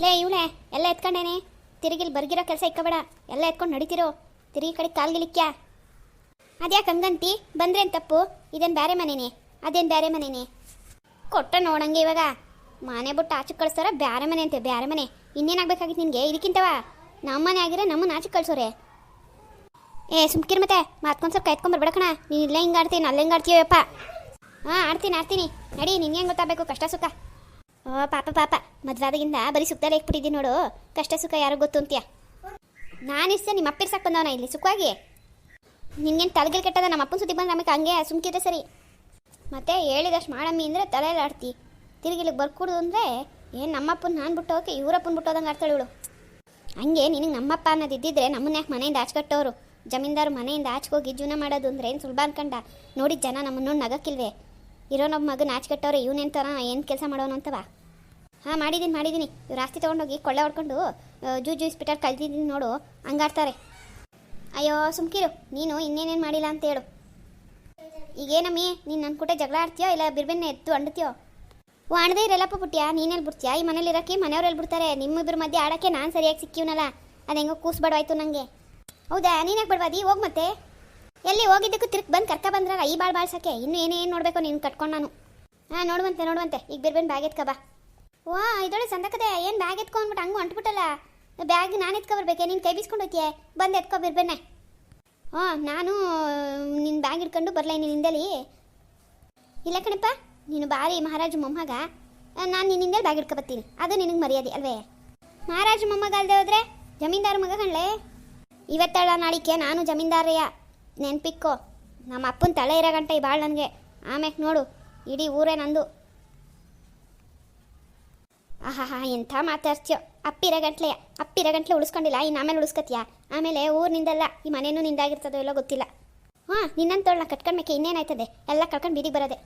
ಲೇ ಇವಳೆ ಎಲ್ಲ ಎತ್ಕೊಂಡೇನೆ? ತಿರುಗಿಲ್ ಬರ್ಗಿರೋ ಕೆಲಸ ಇಕ್ಕಬೇಡ. ಎಲ್ಲ ಎತ್ಕೊಂಡು ನಡೀತಿರೋ. ತಿರುಗಿ ಕಡೆ ಕಾಲ್ಗಿಲಿಕ್ಯಾ ಅದ್ಯಾಕೆ ಹಂಗಂತಿ? ಬಂದ್ರೇನು ತಪ್ಪು? ಇದೇನು ಬೇರೆ ಮನೇನೆ? ಅದೇನು ಬೇರೆ ಮನೇನೆ? ಕೊಟ್ಟ ನೋಡಂಗೆ ಇವಾಗ. ಮನೆ ಬಿಟ್ಟು ಆಚೆ ಕಳಿಸ್ತಾರ ಬೇರೆ ಮನೆ ಅಂತೆ ಬೇರೆ ಮನೆ. ಇನ್ನೇನಾಗಬೇಕಾಗಿತ್ತು ನಿನಗೆ? ಇದಕ್ಕಿಂತವ? ನಮ್ಮ ಮನೆ ಆಗಿರೋ ನಮ್ಮನ್ನ ಆಚೆ ಕಳ್ಸೋರೆ. ಏ, ಸುಮ್ಕಿರ್ ಮತ್ತೆ. ಮಾತ್ಕೊಂಡು ಸ್ವಲ್ಪ ಕೈತ್ಕೊಂಡು ಬರ್ಬೇಡಕಣ ನೀನು ಇಲ್ಲೇ ಹಿಂಗೆ ಆಡ್ತೀನಿ ಅಲ್ಲೇ ಹಿಂಗೆ ಆಡ್ತೀಯಪ್ಪ ಹಾಂ, ಆಡ್ತೀನಿ ಆಡ್ತೀನಿ. ನಡಿ ನಿಂಗೆ ಹೆಂಗೆ ಗೊತ್ತಾಗಬೇಕು? ಕಷ್ಟ, ಸುಖ. ಓ, ಪಾಪ ಪಾಪ. ಮದ್ವಾದಾಗಿಂದ ಬರೀ ಸುಖದಲ್ಲಿ ಇಕ್ಬಿಟ್ಟಿದ್ದೀನಿ ನೋಡು. ಕಷ್ಟ, ಸುಖ ಯಾರು ಗೊತ್ತು ಅಂತೀಯ? ಇಷ್ಟೇ ನಿಮ್ಮ ಅಪ್ಪ ಇರ್ಸಕ್ಕೆ ಬಂದವನ ಇಲ್ಲಿ, ಸುಖವಾಗಿ? ನಿನ್ಗೇನು ತಲೆಗಿಲ್ ಕೆಟ್ಟದ ನಮ್ಮ ಅಪ್ಪನ ಸುದ್ದಿ ಬಂದ್ರೆ ನಮಗೆ ಹಂಗೆ ಸುಮ್ಕಿದ್ರೆ ಸರಿ. ಮತ್ತೆ ಹೇಳಿದಷ್ಟು ಮಾಡಮ್ಮಿ ಅಂದರೆ ತಲೆಯಲ್ಲಿ ಆಡ್ತಿ ತಿರುಗಿಲಿಗೆ ಬರ್ಕೊಡು ಅಂದರೆ ಏನು ನಮ್ಮಪ್ಪನ ನಾನು ಬಿಟ್ಟು ಹೋಗಿ ಇವರಪ್ಪನ ಬಿಟ್ಟೋದಂಗೆ ಆಡ್ತಾಳೆ ಇವಳು. ಹಂಗೆ ನಿನಗೆ ನಮ್ಮಪ್ಪ ಅನ್ನೋದು ಇದ್ದಿದ್ರೆ ನಮ್ಮನ್ನ ಯಾಕೆ ಮನೆಯಿಂದ ಆಚ್ಕಟ್ಟೋರು? ಜಮೀನ್ದಾರು ಮನೆಯಿಂದ ಆಚ್ಕೋಗಿ ಜೀವನ ಮಾಡೋದು ಅಂದ್ರೆ ಏನು ಸುಲಭ ಅನ್ಕಂಡ? ನೋಡಿ ಜನ ನಮ್ಮನ್ನು ನಗಕ್ಕಿಲ್ವೇ? ಇರೋ ನಮ್ಮ ಮಗನ ಆಚೆಗೆಟ್ಟವ್ರೆ ಇವನೇನು ತರ ಏನು ಕೆಲಸ ಮಾಡೋನು ಅಂತವ ಹಾಂ ಮಾಡಿದ್ದೀನಿ ಮಾಡಿದ್ದೀನಿ ಇವ್ರು ಆಸ್ತಿ ತೊಗೊಂಡೋಗಿ ಕೊಳ್ಳೆ ಹೊಡ್ಕೊಂಡು ಜೂ ಜೂಸ್ ಇಸ್ಪಿಟಲ್ ಕಲ್ತಿದ್ದೀನಿ ನೋಡು, ಹಂಗಾಡ್ತಾರೆ. ಅಯ್ಯೋ, ಸುಮ್ಕಿರು. ನೀನು ಇನ್ನೇನೇನು ಮಾಡಿಲ್ಲ ಅಂತ ಹೇಳು. ಈಗೇನಮ್ಮಿ ನೀನು ನನ್ನ ಕೂಟ ಜಗಳ ಆಡ್ತೀಯೋ, ಇಲ್ಲ ಬಿರ್ಬೆನ್ನ ಎತ್ತು ಅಂಡ್ತೀಯೋ? ಓ ಅಣ್ದೇ ಇರಲ್ಲಪ್ಪ ಪುಟ್ಯಾ ನೀನೆಲ್ಲಿ ಬಿಡ್ತೀಯಾ? ಈ ಮನೇಲಿ ಇರೋಕ್ಕೆ ಮನೆಯವ್ರು ಎಲ್ಲಿ ಬಿಡ್ತಾರೆ? ನಿಮ್ಮಿಬ್ಬರ ಮಧ್ಯೆ ಆಡೋಕ್ಕೆ ನಾನು ಸರಿಯಾಗಿ ಸಿಕ್ಕಿವನಲ್ಲ. ಅದು ಹೆಂಗೋ ಕೂಸ್ಬಾಡ್ವಾಯ್ತು ನನಗೆ ಹೌದಾ? ನೀನ್ಯಾಕೆ ಬಿಡ್ಬಾದಿ ಹೋಗ್ ಮತ್ತೆ. ಎಲ್ಲಿ ಹೋಗಿದ್ದಕ್ಕೂ ತಿರ್ಗಿ ಬಂದು ಕರ್ಕ ಬಂದ್ರಾಗ ಈ ಬಾಳ್ ಬಾಳ್ಸಕ್ಕೆ. ಇನ್ನು ಏನೇನು ನೋಡಬೇಕು ನೀನು ಕಟ್ಕೊಂಡು ನಾನು. ಹಾಂ, ನೋಡುವಂತೆ ನೋಡುವಂತೆ. ಈಗ ಬೇರೆ ಬಿರ್ಬೇನ್ ಬ್ಯಾಗ್ ಎತ್ಕಬಾ ವಾ ಇದೊಳೆ ಸಂದಕದೆ ಏನು ಬ್ಯಾಗ್ ಎತ್ಕೊಂಡ್ಬಿಟ್ಟು ಹಂಗೂ ಅಂಟ್ಬಿಟ್ಟಲ್ಲ. ಬ್ಯಾಗ್ ನಾನು ಎತ್ಕೊ ಬರ್ಬೇಕೆ ನೀನು ಕೈ ಬೀಸ್ಕೊಂಡು ಹೋಗ್ತೀಯ? ಬಂದು ಎತ್ಕೊ ಬಿರ್ಬೇನೆ ಹಾಂ ನಾನು ನಿನ್ನ ಬ್ಯಾಗ್ ಹಿಡ್ಕೊಂಡು ನೀನು ನಿನ್ನಿಂದಲಿ ಇಲ್ಲ ಕಣಪ್ಪ, ನೀನು ಬಾರಿ ಮಹಾರಾಜ ಮೊಮ್ಮಗ. ನಾನು ಹಿಂದೆ ಬ್ಯಾಗ್ ಹಿಡ್ಕೊ ಬರ್ತೀನಿ. ಅದು ನಿನಗೆ ಮರ್ಯಾದೆ, ಅಲ್ವೇ? ಮಹಾರಾಜ ಮೊಮ್ಮಗ ಅಲ್ಲದೆ ಹೋದ್ರೆ ಜಮೀನ್ದಾರ ಮಗ ಕಣ್ಲೆ? ಇವತ್ತಳ ನಾಳಿಕೆ ನಾನು ಜಮೀನ್ದಾರಯ್ಯ ನೆನ್ಪಿಕ್ಕೋ ನಮ್ಮ ಅಪ್ಪನ ತಲೆ ಇರೋ ಗಂಟ ಬಾಳ್ ನನಗೆ. ಆಮೇಲೆ ನೋಡು, ಇಡೀ ಊರೇ ನಂದು. ಆಹಾ ಎಂಥ ಮಾತಾಡ್ತೀಯೋ. ಅಪ್ಪಿರ ಗಂಟ್ಲೆ ಅಪ್ಪಿರ ಗಂಟ್ಲೆ ಉಳಿಸ್ಕೊಂಡಿಲ್ಲ ಇನ್ನು ಆಮೇಲೆ ಉಳಿಸ್ಕತ್ಯಾ? ಆಮೇಲೆ ಊರಿನಿಂದಲ್ಲ ಈ ಮನೇನೂ ನಿಂದಾಗಿರ್ತದೋ ಎಲ್ಲೋ ಗೊತ್ತಿಲ್ಲ. ಹಾಂ ನಿನ್ನಂತೋಳ್ನ ಕಟ್ಕೊಂಡ್ಮೇಕೆ ಇನ್ನೇನಾಯ್ತದೆ? ಎಲ್ಲ ಕಳ್ಕೊಂಡು ಬೀದಿಗೆ ಬರೋದೆ.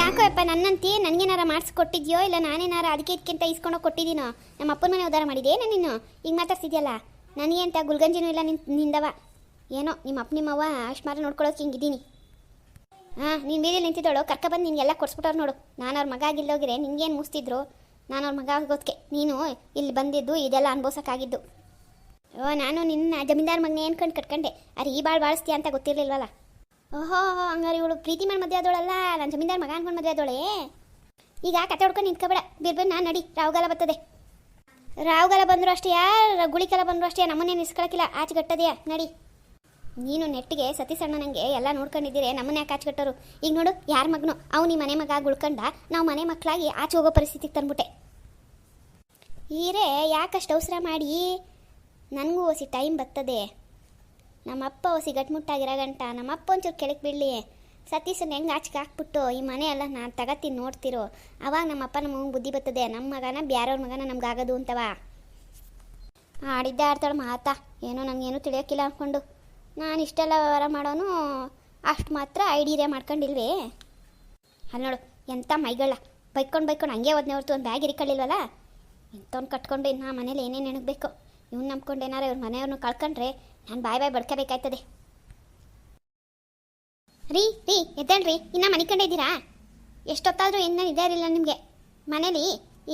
ಯಾಕೋ ಅಪ್ಪ ನನ್ನಂತಿ ನನಗೇನಾರ ಮಾಡಿಸ್ಕೊಟ್ಟಿದ್ಯೋ ಇಲ್ಲ ನಾನೇನಾರ ಅದಕ್ಕೆ ಇದಕ್ಕಿಂತ ಇಸ್ಕೊಂಡು ಕೊಟ್ಟಿದ್ದೀನೋ ನಮ್ಮ ಅಪ್ಪನ ಮನೆ ಉದ್ಧಾರ ಮಾಡಿದ್ದೇನೆ ನೀನು? ಈಗ ಮಾತಾಡ್ತಿದ್ಯಲ್ಲ? ನನಗೆ ಅಂತ ಗುಲ್ಗಂಜಿನೂ ಇಲ್ಲ ನಿಂದವ. ಏನೋ, ನಿಮ್ಮ ಅಪ್ಪ ನಿಮ್ಮವ್ವ ಅಷ್ಟು ಮಾತ್ರ ನೋಡ್ಕೊಳ್ಳೋಕೆ ಹಿಂಗಿದ್ದೀನಿ ಹಾಂ, ನೀನು ಬೀದಿಲಿ ನಿಂತಿದ್ದೋಳು, ಕರ್ಕ ಬಂದು ನಿನಗೆಲ್ಲ ಕೊಡ್ಸ್ಬಿಟ್ಟವ್ರು ನೋಡು. ನಾನು ಅವ್ರ ಮಗ ಆಗಿಲ್ಲೋಗಿರೆ ನಿಂಗೇನು ಮುಸ್ತಿದ್ರು ನಾನು ಅವ್ರ ಮಗ ಆಗೋದಕ್ಕೆ ನೀನು ಇಲ್ಲಿ ಬಂದಿದ್ದು, ಇದೆಲ್ಲ ಅನುಭವಿಸೋಕ್ಕಾಗಿದ್ದು. ಓ, ನಾನು ನಿನ್ನ ಜಮೀನ್ದಾರ್ ಮಗನ ಕಂಡು ಕರ್ಕೊಂಡೆ ಅರೆ, ಈ ಭಾಳ ಬಾಳಿಸ್ತೀಯ ಅಂತ ಗೊತ್ತಿರಲಿಲ್ವಲ್ಲ? ಓಹೋ, ಹಂಗಾರೆ ಇವಳು ಪ್ರೀತಿ ಮಾಡಿ ಮದುವೆ ಆದೋಳಲ್ಲ? ನಾನು ಜಮೀನ್ದಾರ್ ಮಗ ಅನ್ಕೊಂಡು ಮದುವೆ ಆದೋಳೆ? ಈಗ ಕತೆ ಹೊಡ್ಕೊಂಡು ನಿಂತ್ಕೊಬೇಡ. ಬಿರ್ಬೇ ನಾನು ನಡಿ. ರಾವುಗಾಲ ಬರ್ತದೆ. ರಾವುಗಾಲ ಬಂದರೂ ಅಷ್ಟೇ ಯಾರು? ಗುಳಿಕಾಲ ಬಂದರೂ ಅಷ್ಟೇ. ನಮ್ಮನ್ನೇನು ಇಸ್ಕೊಳಕ್ಕಿಲ್ಲ. ಆಚೆ ಗಟ್ಟದೆಯಾ ನಡಿ. ನೀನು ನೆಟ್ಟಿಗೆ ಸತಿ ಸಣ್ಣನಂಗೆ ಎಲ್ಲ ನೋಡ್ಕೊಂಡಿದ್ದೀರಿ, ನಮ್ಮನ್ನ ಯಾಕೆ ಕಟ್ಟರು ಈಗ ನೋಡು, ಯಾರ ಮಗನು? ಅವ್ನು ನೀ ಮನೆ ಮಗ ಉಳ್ಕೊಂಡ ನಾವು ಮನೆ ಮಕ್ಕಳಾಗಿ ಆಚೆ ಹೋಗೋ ಪರಿಸ್ಥಿತಿಗೆ ತಂದ್ಬಿಟ್ಟೆ. ಈರೇ, ಯಾಕಷ್ಟು ಅವಸರ ಮಾಡಿ? ನನಗೂ ಹೊಸಿ ಟೈಮ್ ಬರ್ತದೆ. ನಮ್ಮಪ್ಪ ಹೊಸಿ ಗಟ್ಮುಟ್ಟಾಗಿರೋ ಗಂಟ ನಮ್ಮಪ್ಪ ಒಂಚೂರು ಕೆಳಗೆ ಬೀಳಲಿ. ಸತೀಶನ್ ಹೆಂಗೆ ಆಚೆಗೆ ಹಾಕ್ಬಿಟ್ಟು, ಈ ಮನೆ ಎಲ್ಲ ನಾನು ತಗತ್ತೀನಿ ನೋಡ್ತಿರೋ. ಅವಾಗ ನಮ್ಮಪ್ಪ ನಮ್ಮ ಬುದ್ಧಿ ಬರ್ತದೆ ನಮ್ಮ ಮಗನ ಬ್ಯಾರವ್ರ ಮಗನ ನಮ್ಗಾಗೋದು ಅಂತವ? ಆಡಿದ್ದೆ ಆಡ್ತಾಳೆ ಮಾತಾ. ಏನೋ ನನಗೇನು ತಿಳಿಯೋಕ್ಕಿಲ್ಲ ಅಂದ್ಕೊಂಡು ನಾನು ಇಷ್ಟೆಲ್ಲ ವ್ಯವಹಾರ ಮಾಡೋನು, ಅಷ್ಟು ಮಾತ್ರ ಐಡಿಯಾ ಮಾಡ್ಕೊಂಡಿಲ್ವೇ? ಅಲ್ಲಿ ನೋಡು, ಎಂಥ ಮೈಗಳ ಬೈಕೊಂಡು ಬೈಕೊಂಡು ಹಂಗೆ ಹೋದ್ನೆ ಹೊರ್ತು ಒಂದು ಬ್ಯಾಗ್ ಇರಿಕೊಳ್ಳಿಲ್ವಲ್ಲ ಎಂಥವ್ನು ಕಟ್ಕೊಂಡು ಇನ್ನು ಮನೇಲಿ ಏನೇನು ನೆನಗಬೇಕು ಇವ್ನು ನಂಬ್ಕೊಂಡು ಏನಾರ ಇವ್ರ ಮನೆಯವ್ರನ್ನ ಕಳ್ಕೊಂಡ್ರೆ ನಾನು ಬಾಯ್ ಬಾಯ್ ಬಡ್ಕೋಬೇಕಾಯ್ತದೆ. ರೀ ರೀ, ಎದ್ದೇಳ್ರಿ. ಇನ್ನು ಮನೆ ಕಂಡೆ ಇದ್ದೀರಾ? ಎಷ್ಟೊತ್ತಾದರೂ ಇನ್ನೂ ಇದ್ದಾರಿಲ್ಲ ನಿಮಗೆ. ಮನೇಲಿ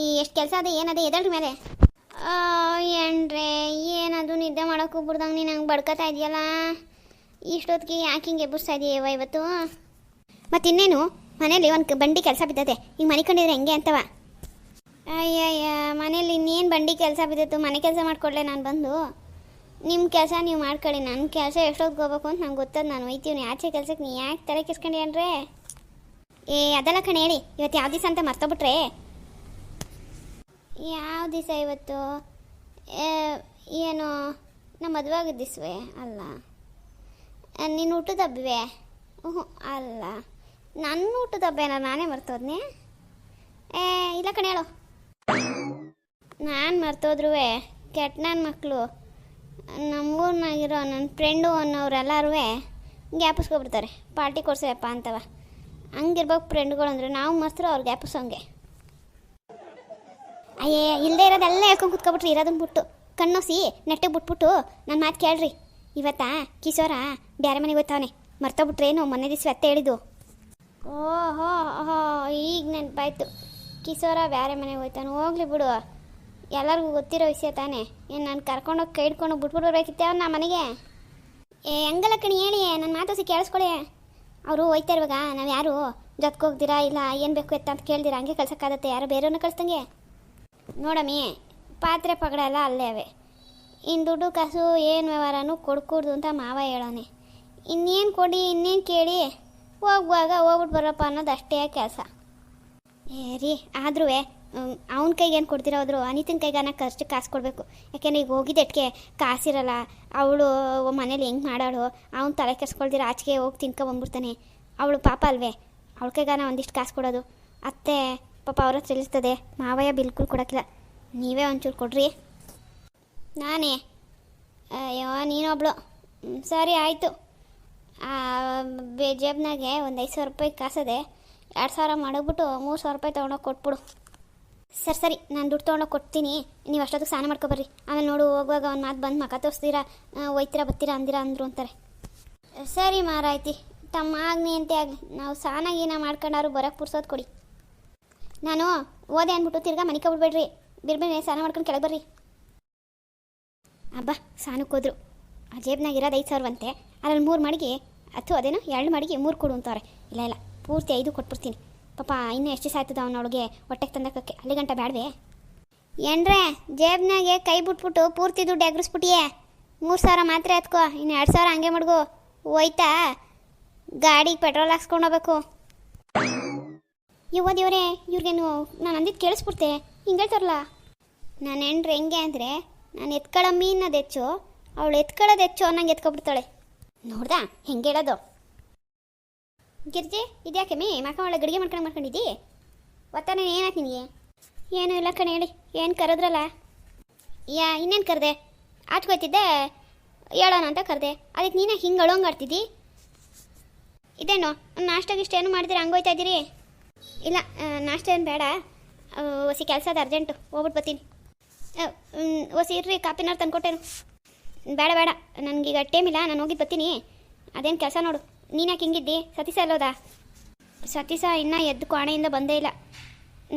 ಈ ಎಷ್ಟು ಕೆಲಸ ಅದೇ, ಏನದೇ ಎದ್ದೇಳ್ರಿ ಮೇಲೆ. ಏನ್ರೆ ಏನದು ನಿದ್ದೆ ಮಾಡೋಕೆ ಹೋಗ್ಬಿಡ್ದಂಗೆ ನೀನು ಹಂಗೆ ಬಡ್ಕೋತಾ ಇದೆಯಲ್ಲ? ಇಷ್ಟೊತ್ತಿಗೆ ಯಾಕೆ ಹಿಂಗೆ ಎಬ್ಬಿಸ್ತಾ ಇದೆಯವ ಇವತ್ತು? ಮತ್ತು ಇನ್ನೇನು ಮನೇಲಿ ಒಂದು ಬಂಡಿ ಕೆಲಸ ಬಿದ್ದತೆ ಈಗ ಮನೆ ಕಂಡಿದ್ರೆ ಹೆಂಗೆ ಅಂತವ? ಅಯ್ಯಯ್ಯ ಮನೇಲಿ ಇನ್ನೇನು ಬಂಡಿ ಕೆಲಸ ಬಿದ್ದಿತ್ತು ಮನೆ ಕೆಲಸ ಮಾಡ್ಕೊಡ್ಲೆ ನಾನು ಬಂದು? ನಿಮ್ಮ ಕೆಲಸ ನೀವು ಮಾಡ್ಕೊಳ್ಳಿ. ನನ್ನ ಕೆಲಸ ಎಷ್ಟೊತ್ತಿಗೆ ಹೋಗ್ಬೇಕು ಅಂತ ನಂಗೆ ಗೊತ್ತದ ನಾನು. ಒಯ್ತೀವಿ ಆಚೆ ಕೆಲಸಕ್ಕೆ. ನೀ ಯಾಕೆ ತಲೆ ಕೆಸ್ಕೊಂಡಿ ಏ, ಅದೆಲ್ಲ ಕಣೆ ಹೇಳಿ. ಇವತ್ತು ಯಾವ ದಿವಸ ಅಂತ ಮರ್ತೋಗ್ಬಿಟ್ರೆ? ಯಾವ ದಿವಸ ಇವತ್ತು ಏನು ನಮ್ಮ ಮದುವೆ ದಿವಸವೇ ಅಲ್ಲ. ನೀನು ಊಟದ ಹಬ್ಬವೇ? ಹ್ಞೂ ಅಲ್ಲ. ನನ್ನ ಊಟದ ಹಬ್ಬ ಏನಾರು ನಾನೇ ಮರ್ತೋದ್ನೆ? ಏ, ಇಲ್ಲ ಕಣೆ, ಹೇಳು. ನಾನು ಮರ್ತೋದ್ರೂ ಕೆಟ್ಟ ನನ್ನ ಮಕ್ಕಳು ನಮ್ಮೂರ್ನಾಗಿರೋ ನನ್ನ ಫ್ರೆಂಡು ಅನ್ನೋರೆಲ್ಲರೂ ಜ್ಞಾಪಿಸ್ಕೊಬಿಡ್ತಾರೆ ಪಾರ್ಟಿ ಕೊಡ್ಸಪ್ಪ ಅಂತವ. ಹಂಗಿರ್ಬೇಕು ಫ್ರೆಂಡ್ಗಳು ಅಂದರೆ ನಾವು ಮರ್ತರು ಅವ್ರು ಗ್ಯಾಪಿಸೋಂಗೆ ಅಯ್ಯೇ ಇಲ್ಲದೆ ಇರೋದೆಲ್ಲ ಹೇಳ್ಕೊಂಡು ಕುತ್ಕೊಬಿಟ್ರಿ ಇರೋದನ್ನ ಬಿಟ್ಟು. ಕಣ್ಣೋಸಿ, ನೆಟ್ಟಿಗೆ ಬಿಟ್ಬಿಟ್ಟು ನನ್ನ ಮಾತು ಕೇಳ್ರಿ. ಇವತ್ತಾ, ಕಿಶೋರ ಬೇರೆ ಮನೆಗೆ ಹೋಗ್ತಾವನೆ ಮರ್ತೋಗ್ಬಿಟ್ರೇನು, ಮೊನ್ನೆ ದಿವಸ ಅತ್ತೆ ಹೇಳಿದ್ದು. ಓಹೋ, ಹೋ, ಈಗ ನೆನಪಾಯ್ತು. ಕಿಶೋರ ಬೇರೆ ಮನೆಗೆ ಹೋಯ್ತಾನೆ ಹೋಗ್ಲಿ ಬಿಡು. ಎಲ್ಲರಿಗೂ ಗೊತ್ತಿರೋ ವಿಷಯ ತಾನೇ. ಏನು ನಾನು ಕರ್ಕೊಂಡೋಗಿ ಕೈ ಹಿಡ್ಕೊಂಡು ಬಿಟ್ಬಿಡ್ಬೇಕಿತ್ತೆ ಅವ್ನ ಮನೆಗೆ? ಏ ಹೆಂಗಲ್ಲ ಕಣಿ, ಹೇಳಿ ನನ್ನ ಮಾತೋಸಿ ಕೇಳಿಸ್ಕೊಳ್ಳಿ ಅವರು ಹೋಯ್ತಾ ಇರುವಾಗ, ನಾವು ಯಾರು? ಜೊತ್ಕೋಗ್ದಿರಾ, ಇಲ್ಲ ಏನು ಬೇಕು ಎತ್ತ ಅಂತ ಕೇಳ್ದಿರಾ? ಹಂಗೆ ಕಳ್ಸೋಕ್ಕಾಗತ್ತೆ. ಯಾರು ಬೇರೆಯವ್ರನ್ನ ಕಳಿಸ್ದಂಗೆ? ನೋಡಮ್ಮಿ, ಪಾತ್ರೆ ಪಗಡ ಎಲ್ಲ ಅಲ್ಲೇ ಅವೆ. ಇನ್ನು ದುಡ್ಡು ಕಾಸು, ಏನು ವ್ಯವಹಾರನೂ ಕೊಡ್ಕೂಡ್ದು ಅಂತ ಮಾವ ಹೇಳೋನೆ. ಇನ್ನೇನು ಕೊಡಿ, ಇನ್ನೇನು ಕೇಳಿ? ಹೋಗುವಾಗ ಹೋಗ್ಬಿಟ್ಟು ಬರಪ್ಪ ಅನ್ನೋದು ಅಷ್ಟೇ ಕೆಲಸ. ಏ ರೀ ಆದ್ರೂ ಅವನ ಕೈಗೆ ಏನು ಕೊಡ್ತೀರ ಹೋದ್ರು ಅನಿತನ ಕೈಗಾನ ಖರ್ಚು ಕಾಸು ಕೊಡಬೇಕು. ಯಾಕೆಂದ್ರೆ ಈಗ ಹೋಗಿದ್ದಕ್ಕೆ ಕಾಸಿರಲ್ಲ. ಅವಳು ಮನೇಲಿ ಹೆಂಗೆ ಮಾಡಾಳು? ಅವ್ನು ತಲೆ ಕೆಡ್ಸ್ಕೊಳ್ದಿರ ಆಚೆಗೆ ಹೋಗಿ ತಿನ್ಕೊ ಬಂದ್ಬಿಡ್ತಾನೆ. ಅವಳು ಪಾಪ ಅಲ್ವೇ? ಅವಳ ಕೈಗಾನ ಒಂದಿಷ್ಟು ಕಾಸು ಕೊಡೋದು. ಅತ್ತೆ ಪಾಪ ಅವರ ಇರ್ತದೆ ಮಾವಯ್ಯ ಬಿಲ್ಕುಲ್ ಕೊಡೋಕ್ಕಿಲ್ಲ. ನೀವೇ ಒಂಚೂರು ಕೊಡ್ರಿ. ನಾನೇ? ಅಯ್ಯೋ, ನೀನೊಬ್ಳು. ಸರಿ, ಆಯಿತು. ಜೇಬ್ನಾಗೆ ಒಂದು ಐದು ಸಾವಿರ ರೂಪಾಯಿ ಕಾಸದೆ. ಎರಡು ಸಾವಿರ ಮಾಡೋಗ್ಬಿಟ್ಟು ಮೂರು ಸಾವಿರ ರೂಪಾಯಿ ತೊಗೊಂಡೋಗಿ ಕೊಟ್ಬಿಡು. ಸರಿ ಸರಿ, ನಾನು ದುಡ್ಡು ತೊಗೊಂಡೋಗಿ ಕೊಡ್ತೀನಿ. ನೀವು ಅಷ್ಟೊತ್ತಿಗೆ ಸ್ನಾನ ಮಾಡ್ಕೊಬರ್ರಿ. ಆಮೇಲೆ ನೋಡು, ಹೋಗುವಾಗ ಒಂದು ಮಾತು ಬಂದು ಮಕ ತೋರಿಸ್ತೀರಾ? ಒಯ್ತೀರಾ ಬತ್ತೀರಾ ಅಂದಿರಾ, ಅಂದರು ಅಂತಾರೆ. ಸರಿ ಮಾರಾಯ್ತಿ. ತಮ್ಮ ಆಗ್ನಿ ಅಂತೆ ಆಗಲಿ. ನಾವು ಸ್ನಾನ ಗೀನ ಮಾಡ್ಕೊಂಡಾರು ಬರೋಕ್ಕೆ ಪುರ್ಸೋದು ಕೊಡಿ. ನಾನು ಓದೆ ಅಂದ್ಬಿಟ್ಟು ತಿರ್ಗಾ ಮನೆ ಬಿಡ್ಬೇಡ್ರಿ ಬಿರ್ಬೇನೆ ಸ್ನಾನ ಮಾಡ್ಕೊಂಡು ಕೆಳಗೆ ಬರ್ರಿ. ಅಬ್ಬಾ ಸ್ನಾನಕ್ಕೆ ಹೋದ್ರು. ಆ ಜೇಬ್ನಾಗ ಇರೋದು ಐದು ಸಾವಿರವಂತೆ. ಅದ್ರಲ್ಲಿ ಮೂರು ಮಡಿಗೆ, ಅಥವಾ ಅದೇನೋ, ಎರಡು ಮಡಿಗೆ, ಮೂರು ಕೊಡು ಅಂತವ್ರೆ. ಇಲ್ಲ ಇಲ್ಲ, ಪೂರ್ತಿ ಐದು ಕೊಟ್ಬಿಡ್ತೀನಿ. ಪಾಪ, ಇನ್ನೂ ಎಷ್ಟು ಸಾಯ್ತದ ಅವನೊಳಗೆ ಹೊಟ್ಟೆಗೆ ತಂದಕ್ಕೆ ಅಲ್ಲಿ ಗಂಟ ಬೇಡವೆ ಏನ್ರೆ ಜೇಬ್ನಾಗೆ ಕೈ ಬಿಟ್ಬಿಟ್ಟು ಪೂರ್ತಿ ದುಡ್ಡು ಎಗ್ರಿಸ್ಬಿಟ್ಟಿಯೇ? ಮೂರು ಸಾವಿರ ಮಾತ್ರ ಎತ್ಕೋ ಇನ್ನು ಎರಡು ಸಾವಿರ ಹಂಗೆ ಮಡ್ಗು. ಹೋಯ್ತಾ? ಗಾಡಿಗೆ ಪೆಟ್ರೋಲ್ ಹಾಕ್ಸ್ಕೊಂಡು ಹೋಗ್ಬೇಕು. ಇವ ದೇವರೇ ಇವ್ರಿಗೇನು ನಾನು ಅಂದಿದ್ದು ಕೇಳಿಸ್ಬಿಡ್ತೆ. ಹಿಂಗೆ ಹೇಳ್ತಾರಲ್ಲ. ನಾನು ಹೆಂಡ್ರೆ ಹೆಂಗೆ ಅಂದರೆ, ನಾನು ಎತ್ಕೊಳ್ಳೋ ಮೀನದು ಹೆಚ್ಚು, ಅವಳು ಎತ್ಕೊಳ್ಳೋದು ಹೆಚ್ಚು ಅನ್ನಂಗೆ ಎತ್ಕೊಬಿಡ್ತಾಳೆ. ನೋಡ್ದಾ? ಹೆಂಗೆ ಹೇಳೋದು? ಗಿರ್ಜಿ, ಇದ್ಯಾಕೆ ಮೀ? ಮಕ್ಕ ಒಳ್ಳೆ ಗಡಿಗೆ ಮಾಡ್ಕೊಂಡು ಮಾಡ್ಕೊಂಡಿದ್ದಿ? ಒತ್ತಾನೆ ಏನಾಯ್ತು ನಿನಗೆ ಏನು ಇಲ್ಲ ಕಣೆ, ಹೇಳಿ. ಏನು ಕರೆದ್ರಲ್ಲ? ಯಾ, ಇನ್ನೇನು ಕರೆದೆ? ಆಟ್ಕೋಯ್ತಿದ್ದೆ ಹೇಳೋಣ ಅಂತ ಕರೆದೆ. ಅದಕ್ಕೆ ನೀನೇ ಹಿಂಗೆ ಅಳೋಂಗಾಡ್ತಿದ್ದಿ ಇದೇನು ನಾಷ್ಟ ಗಿಷ್ಟ ಏನು ಮಾಡಿದ್ರೆ? ಹಂಗೋಯ್ತಾ ಇದ್ದೀರಿ? ಇಲ್ಲ ನಾಷ್ಟ ಏನು ಬೇಡ. ಒಸಿ ಕೆಲಸ ಅದು ಅರ್ಜೆಂಟು ಹೋಗ್ಬಿಟ್ಟು ಬರ್ತೀನಿ. ಒಸಿ ಇರ್ರಿ ಕಾಪಿನಾರು ತಂದ್ಕೊಟ್ಟೇನು. ಬೇಡ ಬೇಡ. ನನಗೀಗ ಟೈಮ್ ಇಲ್ಲ, ನಾನು ಹೋಗಿ ಬರ್ತೀನಿ. ಅದೇನು ಕೆಲಸ ನೋಡು. ನೀನು ಯಾಕೆ ಹಿಂಗಿದ್ದಿ? ಸತೀಶ ಅಲ್ಲೋದಾ ಸತೀಶ ಇನ್ನೂ ಎದ್ದು ಕೋಣೆಯಿಂದ ಬಂದೇ ಇಲ್ಲ.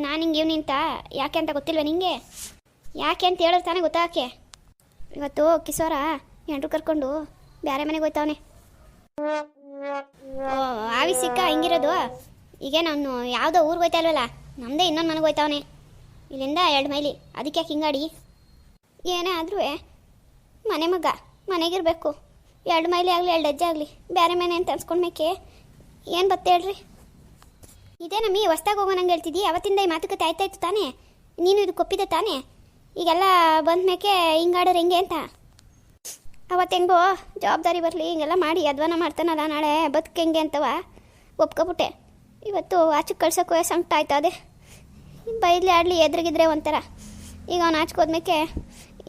ನಾನು ಹಿಂಗೆ ಇವ್ ನಿಂತ ಯಾಕೆ ಅಂತ ಗೊತ್ತಿಲ್ವ ನಿಂಗೆ? ಯಾಕೆ ಅಂತ ಹೇಳೋದು ತಾನೇ ಗೊತ್ತಾಕೆ ಇವತ್ತು ಕಿಶೋರ ಎಂಟ್ರು ಕರ್ಕೊಂಡು ಬೇರೆ ಮನೆಗೆ ಹೋಯ್ತವನೆ. ಆವಿ ಸಿಕ್ಕ, ಹಿಂಗಿರೋದು? ಈಗ ನಾನು ಯಾವುದೋ ಊರಿಗೆ ಹೋಯ್ತಾ ಇಲ್ವಲ್ಲ ನಮ್ಮದೇ ಇನ್ನೊಂದು ಮನೆಗೆ ಹೋಯ್ತಾವನೆ. ಇಲ್ಲಿಂದ ಎರಡು ಮೈಲಿ, ಅದಕ್ಕೆ ಹಿಂಗಾಡಿ? ಏನೇ ಆದ್ರೂ ಮನೆ ಮಗ, ಮನೆಗಿರಬೇಕು. ಎರಡು ಮೈಲಿ ಆಗಲಿ, ಎರಡು ಹೆಜ್ಜೆ ಆಗಲಿ ಬೇರೆ ಮನೆ ಅಂತ ಅನ್ಸ್ಕೊಂಡ್ಮೇಕೆ ಏನು ಬತ್ತೆ ಹೇಳ್ರಿ? ಇದೇ ನಮ್ಮಿ ಹೊಸ್ದಾಗಿ ಹೋಗೋಣಂಗೆ ಹೇಳ್ತಿದ್ದಿ ಅವತ್ತಿಂದ ಈ ಮಾತುಕತೆ ಆಯ್ತಾ ಇತ್ತು ತಾನೇ? ನೀನು ಇದು ಕೊಪ್ಪಿದೆ ತಾನೇ? ಈಗೆಲ್ಲ ಬಂದ ಮೇಕೆ ಹಿಂಗಾಡೋರು ಹೆಂಗೆ ಅಂತ? ಅವತ್ತು ಹೆಂಗೋ ಜವಾಬ್ದಾರಿ ಬರಲಿ, ಹಿಂಗೆಲ್ಲ ಮಾಡಿ ಅಧ್ವಾನ ಮಾಡ್ತಾನಲ್ಲ ನಾಳೆ, ಬದುಕು ಹೆಂಗೆ ಅಂತವ? ಒಪ್ಕೊಬಿಟ್ಟೆ. ಇವತ್ತು ಆಚೆ ಕಳ್ಸೋಕ್ಕೂ ಸಂಕಟ ಆಯ್ತು ಅದೇ ಬೈದ್ಲಿ ಆಡಲಿ ಎದುರಿಗಿದ್ರೆ ಒಂಥರ. ಈಗ ಅವ್ನು ಆಚ್ಕೋದ್ಮೇಕೆ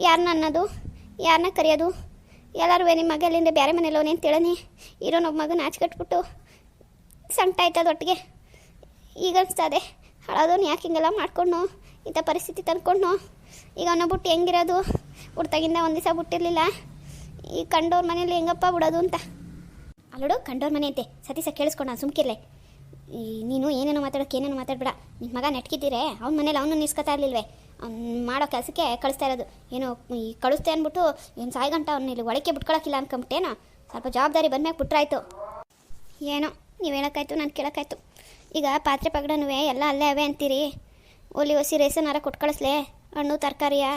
ಯಾರನ್ನ ಅನ್ನೋದು ಯಾರನ್ನ ಕರೆಯೋದು, ಎಲ್ಲರೂ ನಿಮ್ಮ ಮಗ ಅಲ್ಲಿಂದ ಬೇರೆ ಮನೇಲಿ ಅವನೇ ಅಂತೇಳನಿ ಇರೋನೊಬ್ಬ ಮಗನ ಆಚ್ಕಟ್ಬಿಟ್ಟು ಸಂಕಟ ಆಯ್ತದ ಒಟ್ಟಿಗೆ. ಈಗ ಅನಿಸ್ತದೆ, ಹಳೋದವ್ನು ಯಾಕೆ ಹಿಂಗೆಲ್ಲ ಮಾಡ್ಕೊಂಡು ಇಂಥ ಪರಿಸ್ಥಿತಿ ತಂದ್ಕೊಂಡು ಈಗ ಅವನ ಬಿಟ್ಟು ಹೆಂಗಿರೋದು? ಹುಡ್ತಾಗಿಂದ ಒಂದು ದಿವಸ ಬಿಟ್ಟಿರಲಿಲ್ಲ ಈ ಕಂಡೋರ್ ಮನೇಲಿ ಹೆಂಗಪ್ಪ ಬಿಡೋದು ಅಂತ. ಅಲ್ಲೋಡು ಕಂಡೋರ್ ಮನೆ ಅಂತೆ. ಸತೀಸ ಕೇಳಿಸ್ಕೊಂಡ ಸುಮ್ಕಿರ್ಲೆ. ಈ, ನೀನು ಏನೇನೋ ಮಾತಾಡೋಕೆ ಏನೇನು ಮಾತಾಡ್ಬೇಡ. ನಿಮ್ಮ ಮಗ ನೆಟ್ಕಿದ್ದೀರೆ, ಅವ್ನ ಮನೇಲಿ ಅವನು ನಿಲ್ಸ್ಕೊತಾ ಇರಲಿಲ್ವೇ? ಅವ್ನು ಮಾಡೋ ಕೆಲಸಕ್ಕೆ ಕಳಿಸ್ತಾ ಇರೋದು. ಏನೋ, ಈ, ಕಳಿಸ್ತೆ ಅಂದ್ಬಿಟ್ಟು ಏನು ಸಾಯ್ಗಂಟ ಅವ್ನ ಇಲ್ಲಿ ಒಳಕ್ಕೆ ಬಿಟ್ಕೊಳಕ್ಕಿಲ್ಲ ಅನ್ಕೊಂಬಿಟ್ಟೇನೋ ಸ್ವಲ್ಪ ಜವಾಬ್ದಾರಿ ಬಂದ್ಮೇಲೆ ಬಿಟ್ರಾಯ್ತು. ಏನೋ, ನೀವು ಹೇಳೋಕ್ಕಾಯ್ತು, ನಾನು ಕೇಳೋಕ್ಕಾಯ್ತು. ಈಗ ಪಾತ್ರೆ ಪಗಡನೂ ಎಲ್ಲ ಅಲ್ಲೇ ಅವೆ ಅಂತೀರಿ? ಓಲಿ ಒಸಿ ರೇಸನ್ನಾರ ಕೊಟ್ಟು ಕಳಿಸ್ಲೆ? ಹಣ್ಣು, ತರಕಾರಿಯಾ?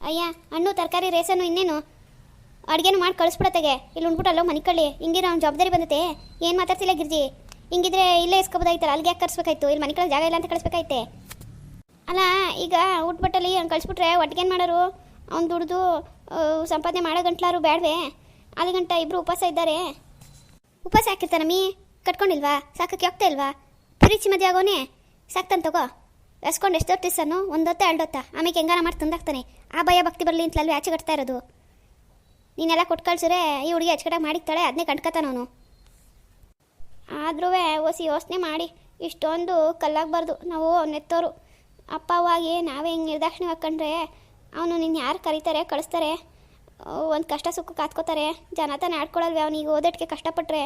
ಅಯ್ಯ, ಹಣ್ಣು, ತರಕಾರಿ ರೇಸನು ಇನ್ನೇನು? ಅಡುಗೆನೂ ಮಾಡಿ ಕಳಿಸ್ಬಿಡತ್ತೆಗೆ. ಇಲ್ಲಿ ಉಂಡ್ಬಿಟ್ಟಲ್ಲೋ ಮನಿಕಳ್ಳಿ. ಹಿಂಗಿರೋ ಅವ್ನ ಜವಾಬ್ದಾರಿ ಬಂದತೆ. ಏನು ಮಾತಾಡ್ತಿಲ್ಲ ಗಿರ್ಜಿ? ಹಿಂಗಿದ್ರೆ ಇಲ್ಲೇ ಇಸ್ಕೋಬೋದಾಯ್ತಲ್ಲ? ಅಲ್ಲಿಗೆ ಯಾಕೆ ಕರ್ಸ್ಬೇಕಾಯ್ತು? ಇಲ್ಲಿ ಮನೆ ಕಳ್ಳಿ ಜಾಗ ಇಲ್ಲ ಅಂತ ಕಳಿಸ್ಬೇಕಾಯ್ತೆ? ಅಲ್ಲ, ಈಗ ಊಟ್ಬಟ್ಟಲ್ಲಿ ಅವ್ನು ಕಳಿಸ್ಬಿಟ್ರೆ ಒಟ್ಟಿಗೇನು ಮಾಡೋರು? ಅವ್ನು ದುಡ್ದು ಸಂಪಾದನೆ ಮಾಡೋ ಗಂಟ್ಲಾರು ಬೇಡವೆ ಅಲ್ಲಿ ಗಂಟ ಇಬ್ಬರು ಉಪವಾಸ ಇದ್ದಾರೆ. ಉಪವಾಸ ಹಾಕಿರ್ತಾನಮ್ಮಿ ಕಟ್ಕೊಂಡಿಲ್ವಾ? ಸಾಕಕ್ಕೆ ಹೋಗ್ತಾ ಇಲ್ವಾ? ಪ್ರೀತಿ ಮದುವೆ ಆಗೋನೆ? ಸಾಕ್ತಾನೆ ತಗೋ. ಎಸ್ಕೊಂಡು ಎಷ್ಟು ಹೊತ್ತು ಸನ್ನು? ಒಂದೊತ್ತ ಎರಡು ಹೊತ್ತ? ಆಮೇಲೆ ಹೆಂಗಾರ ಮಾಡಿ ತಂದಾಕ್ತಾನೆ. ಆ ಭಯ ಭಕ್ತಿ ಬರಲಿ ಅಂತಲಲ್ವೇ ಆಚೆ ಕಟ್ತಾ ಇರೋದು. ನೀನೆಲ್ಲ ಕೊಟ್ಟು ಈ ಹುಡುಗಿ ಅಚ್ಚಕಡೆ ಮಾಡಿಕ್ತಾಳೆ ಅದನ್ನೇ ಕಂಡ್ಕತಾನ ಅವನು. ಆದ್ರೂ ಓಸಿ ಯೋಚನೆ ಮಾಡಿ, ಇಷ್ಟೊಂದು ಕಲ್ಲಾಗಬಾರ್ದು, ನಾವು ನೆತ್ತೋರು ಅಪ್ಪವಾಗಿ ನಾವೇ ಹಿಂಗೆ ನಿರ್ದಾಕ್ಷಿಣ್ಯ ಹಾಕೊಂಡ್ರೆ ಅವನು ನಿನ್ನ ಯಾರು ಕರೀತಾರೆ, ಕಳಿಸ್ತಾರೆ? ಒಂದು ಕಷ್ಟ ಸುಖ ಕಾತ್ಕೋತಾರೆ, ಜನ ತಾನೇ ಆಡ್ಕೊಳಲ್ವೇ ಅವನಿಗೆ ಓದೋಟ್ಗೆ ಕಷ್ಟಪಟ್ಟರೆ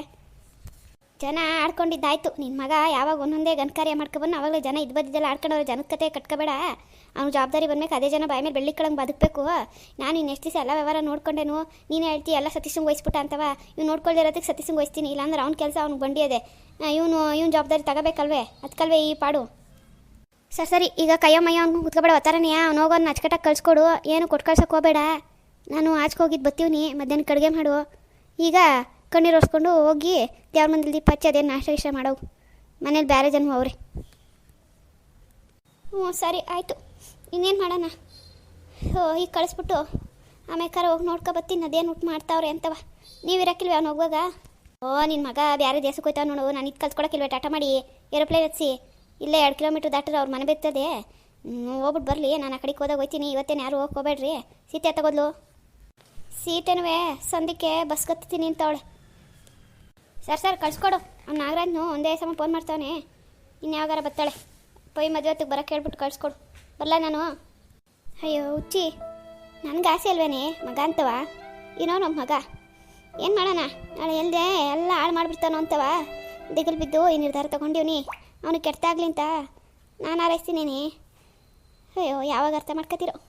ಜನ ಆಡ್ಕೊಂಡಿದ್ದಾಯ್ತು ನಿನ್ನ ಮಗ ಯಾವಾಗ ಒಂದೊಂದೇ ಗನ್ಕಾರ್ಯ ಮಾಡ್ಕೊಬಂದು ಅವಾಗಲೇ ಜನ ಇದು ಬದ್ದಿದ್ದೆಲ್ಲ ಆಡ್ಕೊಂಡವ್ರೆ, ಜನದ ಕತೆ ಕಟ್ಕೋಬೇಡ. ಅವ್ನು ಜವಾಬ್ದಾರಿ ಬಂದ್ಮೇಲೆ ಅದೇ ಜನ ಬಾಯ ಮೇಲೆ ಬೆಳ್ಳಿ ಕಳಂಗೆ ಬದುಕಬೇಕು. ನಾನು ಇನ್ನು ಎಷ್ಟು ದಿವಸ ಎಲ್ಲ ವ್ಯವಹಾರ ನೋಡ್ಕೊಂಡೇನು, ನೀನು ಹೇಳ್ತಿ, ಎಲ್ಲ ಸತೀಶಂಗೆ ವಹಿಸ್ಬಿಟ್ಟ ಅಂತವ, ಇವ್ನು ನೋಡ್ಕೊಳ್ದಿರೋದಕ್ಕೆ ಸತೀಶಂಗೆ ವಹಿಸ್ತೀನಿ, ಇಲ್ಲಾಂದ್ರೆ ಅವ್ನ ಕೆಲಸ ಅವ್ನಿಗೆ ಬಂಡಿ ಅದೇ. ಇವನು, ಇವ್ನು ಜವಾಬ್ದಾರಿ ತಗೋಬೇಕಲ್ವೇ? ಅದಕ್ಕಲ್ವೇ ಈ ಪಾಡು? ಸರ್, ಸರಿ, ಈಗ ಕೈಯ ಮಯ್ಯ ಅವ್ನು ಕುತ್ಕೊಬೇಡ ಒತ್ತಾರನೆಯ ಅವ್ನು ಅವ್ನ ಅಚ್ಚಕಟ್ಟಾಗಿ ಕಳ್ಸ್ಕೊಡು, ಏನು ಕೊಟ್ಟು ಕಳ್ಸಕ್ಕೆ ಹೋಗಬೇಡ. ನಾನು ಆಚೆಗೆ ಹೋಗಿದ್ದು ಬತ್ತೀವ್ನಿ ಮಧ್ಯಾಹ್ನ ಕಡಿಗೆ ಮಾಡು. ಈಗ ಕಣ್ಣೀರು ಒರೆಸ್ಕೊಂಡು ಹೋಗಿ, ದೇವ್ರ ಮಂದಿಲ್ ದೀಪ ಹಚ್ಚಿ ಅದೇನು ನಾಷ್ಟ ಇಷ್ಟ ಮಾಡೋವು. ಮನೇಲಿ ಬೇರೆ ಜನ ಅವ್ರಿ. ಹ್ಞೂ ಸರಿ, ಆಯಿತು. ಇನ್ನೇನು ಮಾಡೋಣ? ಈಗ ಕಳಿಸ್ಬಿಟ್ಟು ಆಮೇಲೆ ಹೋಗಿ ನೋಡ್ಕೊ ಬತ್ತೀನಿ ಅದೇನು ಊಟ ಮಾಡ್ತಾವ್ರೆ ಅಂತವ. ನೀವು ಇರೋಕ್ಕಿಲ್ವ ಅವ್ನು ಹೋಗುವಾಗ? ಓ ನಿನ್ನ ಮಗ ಬೇರೆ ದೇಶಕ್ಕೆ ಹೋಯ್ತಾವ ನೋಡು, ನಾನು ಇದು ಕಲ್ತ್ಕೊಳಕ್ಕಿಲ್ವ ಟಾಟಾ ಮಾಡಿ, ಏರೋಪ್ಲೇನ್ ಹಚ್ಚಿ ಇಲ್ಲೇ ಎರಡು ಕಿಲೋಮೀಟ್ರ್ ದಾಟಿದ್ರೆ ಅವ್ರ ಮನೆ ಬೆತ್ತದೆ ಹೋಗ್ಬಿಟ್ಟು ಬರಲಿ, ನಾನು ಆ ಕಡೆಗೆ ಹೋದಾಗ ಹೋಯ್ತೀನಿ, ಇವತ್ತೇನು ಯಾರು ಹೋಗ್ಕೋಬೇಡ್ರಿ ಸೀತೆ ತಗೋದ್ಲು? ಸೀಟೇನುವೆ ಸಂದಿಕ್ಕೆ ಬಸ್ ಕತ್ತೀನಿ ಅಂತವಳೆ ಸರ್ ಸರ್, ಕಳ್ಸ್ಕೊಡು. ಅವ್ನು ನಾಗರಾಜ್ನು ಒಂದೇ ಸಮ ಫೋನ್ ಮಾಡ್ತಾವನೆ. ಇನ್ಯಾವಾಗಾರ ಬತ್ತಾಳೆ? ಪೈ ಮದುವೆ ಹೊತ್ತಿಗೆ ಬರೋಕ್ಕೆ ಹೇಳ್ಬಿಟ್ಟು ಕಳ್ಸ್ಕೊಡು. ಬರಲ್ಲ ನಾನು? ಅಯ್ಯೋ, ಹುಚ್ಚಿ. ನನಗೆ ಆಸೆ ಅಲ್ವೇನೆ, ಮಗ ಅಂತವ? ಏನೋ ನಮ್ಮ ಮಗ. ಏನು ಮಾಡೋಣ? ನಾಳೆ ಎಲ್ದೆ ಎಲ್ಲ ಹಾಳು ಮಾಡಿಬಿಡ್ತಾನೋ ಅಂತವ? ದಿಗಲ್ ಬಿದ್ದು ಈ ನಿರ್ಧಾರ ತಗೊಂಡಿವ್ನಿ. ಅವನು ಕೆಟ್ಟಾಗ್ಲಿ ಅಂತ ನಾನು ಆರೈಸ್ತೀನಿ ಅಯ್ಯೋ, ಯಾವಾಗ ಅರ್ಥ ಮಾಡ್ಕೊತಿರೋ?